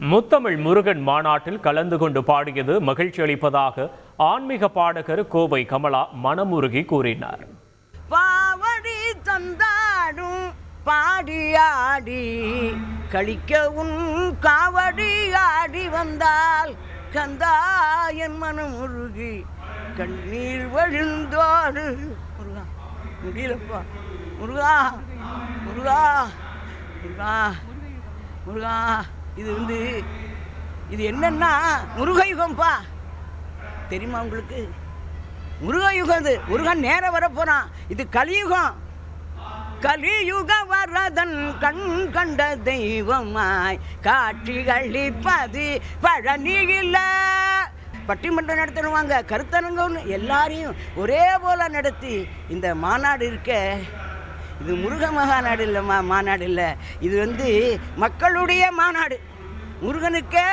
முத்தமிழ் முருகன் மாநாட்டில் கலந்து கொண்டு பாடியது மகிழ்ச்சி அளிப்பதாக ஆன்மீக பாடகர் கோவை கமலா மனமுருகி கூறினார். பாவடி தந்தாடும் பாடியாடி கழிக்க உன் காவடி ஆடி வந்தால் கந்தா என் மனமுருகி கண்ணீர் வழிந்தோடு. முருகா முடியலப்பா முருகா முருகா முருகா முருகா. இது வந்து இது என்னன்னா முருகயுகம்ப்பா தெரியுமா உங்களுக்கு? முருகயுகம் இது. முருகன் நேர வரப்போறான். இது கலியுகம். கலியுக வரதன் கண் கண்ட தெய்வமாய் காட்சிகளிப்பது பழனியில பட்டிமன்றம் நடத்திடுவாங்க கருத்தரங்கம்னு எல்லாரையும் ஒரே போல நடத்தி இந்த மாநாடு இருக்க இது முருக மகாநாடு இல்லை மா மாநாடு இல்லை. இது வந்து மக்களுடைய மாநாடு. முருகனுக்கே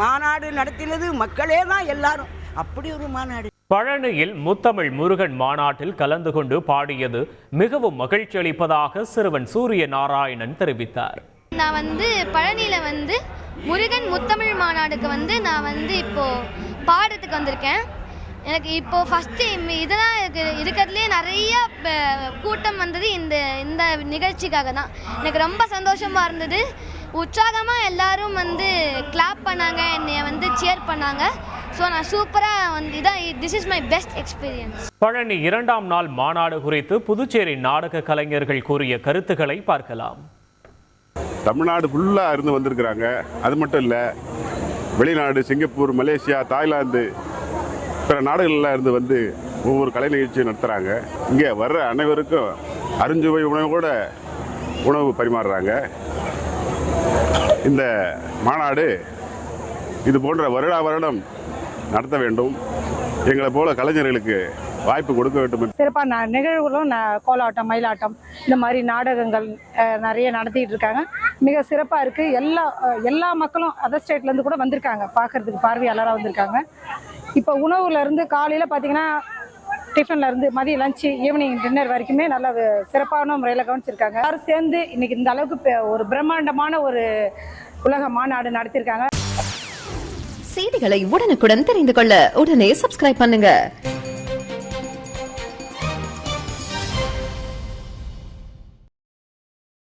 மாநாடு நடத்தினது மக்களே தான் எல்லாரும். அப்படி ஒரு மாநாடு. பழனியில் முத்தமிழ் முருகன் மாநாட்டில் கலந்து கொண்டு பாடியது மிகவும் மகிழ்ச்சி அளிப்பதாக சிறுவன் சூரிய நாராயணன் தெரிவித்தார். நான் வந்து பழனியில் வந்து முருகன் முத்தமிழ் மாநாடுக்கு வந்து நான் வந்து இப்போது பாடுறதுக்கு வந்திருக்கேன். எனக்கு இப்போது ஃபஸ்ட்டு இதெல்லாம் இருக்கு இருக்கிறதுலே நிறைய கூட்டம் வந்தது இந்த இந்த நிகழ்ச்சிக்காக தான். எனக்கு ரொம்ப சந்தோஷமாக இருந்தது. உற்சாகமாக எல்லாரும் வந்து கிளாப் பண்ணாங்க என்னை வந்து சேர் பண்ணாங்க. ஸோ நான் சூப்பராக வந்து இதான் this is my best experience Palani இரண்டாம் நாள் மாநாடு குறித்து புதுச்சேரி நாடக கலைஞர்கள் கூறிய கருத்துக்களை பார்க்கலாம். தமிழ்நாடு ஃபுல்லாக இருந்து வந்திருக்கிறாங்க. அது மட்டும் இல்லை வெளிநாடு சிங்கப்பூர் மலேசியா தாய்லாந்து பிற நாடுகளில் இருந்து வந்து ஒவ்வொரு கலை நிகழ்ச்சியும் நடத்துகிறாங்க இங்கே வர்ற அனைவருக்கும் அருஞ்சுவை உணவோட உணவு பரிமாறுறாங்க. இந்த மாநாடு இது போன்ற வருடா வருடம் நடத்த வேண்டும். எங்களை போல கலைஞர்களுக்கு வாய்ப்பு கொடுக்க வேண்டும் என்று சிறப்பாக ந நிகழ்வுகளும் கோலாட்டம் மயிலாட்டம் இந்த மாதிரி நாடகங்கள் நிறைய நடத்திட்டு இருக்காங்க. மிக சிறப்பாக இருக்குது எல்லா எல்லா மக்களும் அதர் ஸ்டேட்லேருந்து கூட வந்திருக்காங்க. பார்க்கறதுக்கு பார்வையாளராக வந்திருக்காங்க. இப்போ உணவுலேருந்து காலையில் பார்த்தீங்கன்னா டிஃபன்ல இருந்து மதியம் லஞ்சு ஈவினிங் டின்னர் வரைக்குமே நல்ல சிறப்பான முறையில் கவனிச்சிருக்காங்க. எல்லாரும் சேர்ந்து இன்னைக்கு இந்த அளவுக்கு ஒரு பிரம்மாண்டமான ஒரு உலக மாநாடு நடத்தியிருக்காங்க செய்திகளை உடனுக்குடன் தெரிந்து கொள்ள உடனே சப்ஸ்கிரைப் பண்ணுங்க.